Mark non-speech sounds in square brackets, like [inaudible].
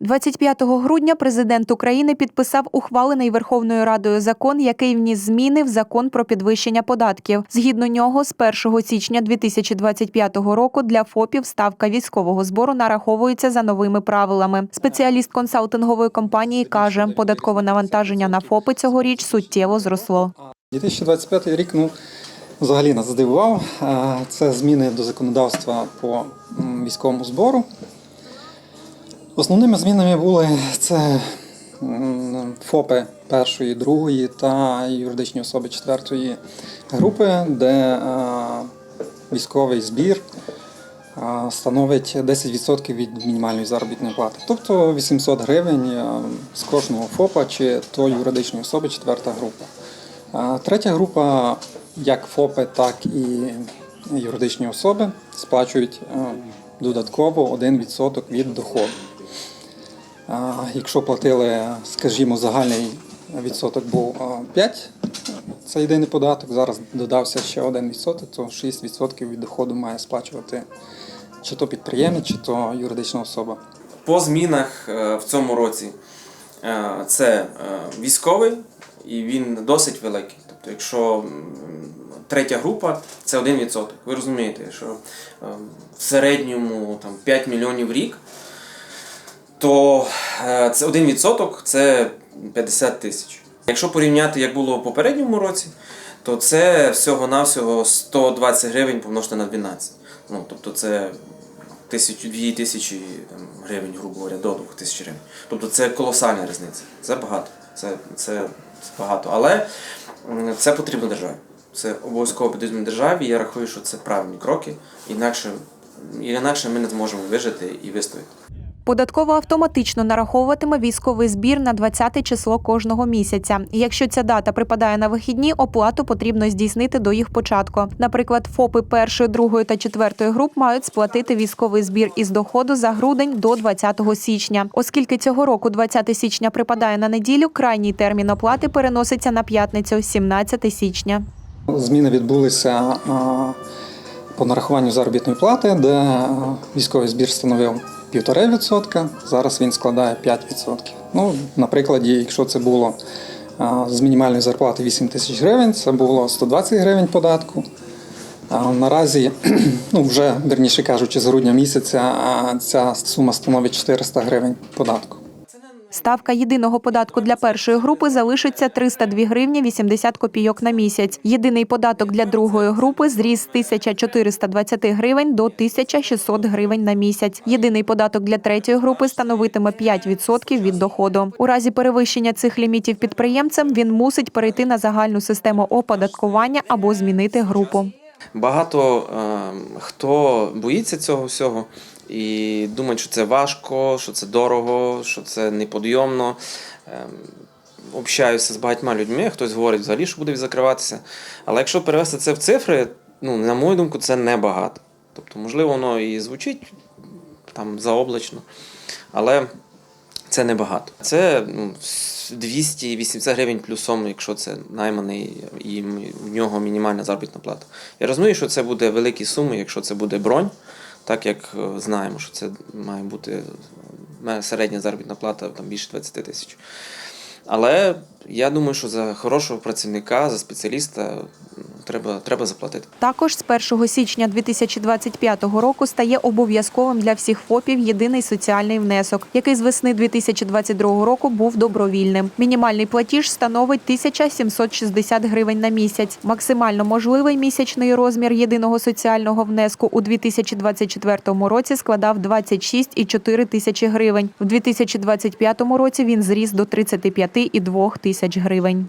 25 грудня президент України підписав ухвалений Верховною Радою закон, який вніс зміни в закон про підвищення податків. Згідно нього, з 1 січня 2025 року для ФОПів ставка військового збору нараховується за новими правилами. Спеціаліст консалтингової компанії каже, податкове навантаження на ФОПи цьогоріч суттєво зросло. 2025 рік ну, взагалі нас здивував. Е, Це зміни до законодавства по військовому збору. Основними змінами були це ФОПи першої, другої та юридичні особи четвертої групи, де військовий збір становить 10% від мінімальної заробітної плати. Тобто 800 гривень з кожного ФОПа чи то юридичної особи четверта група. Третя група, як ФОПи, так і юридичні особи, сплачують додатково 1% від доходу. Якщо платили, скажімо, загальний відсоток був е, 5, це єдиний податок, зараз додався ще 1%, то 6% від доходу має сплачувати чи то підприємець, чи то юридична особа. По змінах е, в цьому році е, це е, військовий і він досить великий. Тобто, якщо третя група це 1%. Ви розумієте, що е, в середньому там, 5 мільйонів рік, то е, це 1% це 50 тисяч. Якщо порівняти, як було в попередньому році, то це всього-навсього 120 гривень помножити на 12. Ну, тобто це тисячу, дві тисячі гривень, грубо говоря, до двох тисяч гривень. Тобто це колосальна різниця. Це багато. Це, це багато. Але це потрібно державі. Це обов'язково потрібно державі. Я рахую, що це правильні кроки. Інакше, інакше ми не зможемо вижити і вистояти. Податково автоматично нараховуватиме військовий збір на 20 число кожного місяця. Якщо ця дата припадає на вихідні, оплату потрібно здійснити до їх початку. Наприклад, ФОПи першої, другої та четвертої груп мають сплатити військовий збір із доходу за грудень до 20 січня. Оскільки цього року 20 січня припадає на неділю, крайній термін оплати переноситься на п'ятницю, 17 січня. Зміни відбулися по нарахуванню заробітної плати, де військовий збір становив 1,5%, зараз він складає 5%. Ну, Наприклад, якщо це було з мінімальної зарплати 8 тисяч гривень, це було 120 гривень податку. Наразі, [clears throat] ну вже верніше кажучи, з грудня місяця ця сума становить 400 гривень податку. Ставка єдиного податку для першої групи залишиться 302 гривні 80 копійок на місяць. Єдиний податок для другої групи зріс з 1420 гривень до 1600 гривень на місяць. Єдиний податок для третьої групи становитиме 5% від доходу. У разі перевищення цих лімітів підприємцем він мусить перейти на загальну систему оподаткування або змінити групу. Багато е, хто боїться цього всього і думає, що це важко, що це дорого, що це неподйомно. Е, общаюся з багатьма людьми, хтось говорить взагалі, що буде закриватися. Але якщо перевести це в цифри, ну, на мою думку, це небагато. Тобто, можливо, воно і звучить там заоблачно, але це небагато. Це ну, 280 гривень плюсом, якщо це найманий і в нього мінімальна заробітна плата. Я розумію, що це буде великі суми, якщо це буде бронь, так як е, знаємо, що це має бути середня заробітна плата там більше 20 тисяч. Але я думаю, що за хорошого працівника, за спеціаліста треба, треба заплатити. Також з 1 січня 2025 року стає обов'язковим для всіх ФОПів єдиний соціальний внесок, який з весни 2022 року був добровільним. Мінімальний платіж становить 1760 гривень на місяць. Максимально можливий місячний розмір єдиного соціального внеску у 2024 році складав 26,4 тисячі гривень. В 2025 році він зріс до 35,2 тисяч гривень.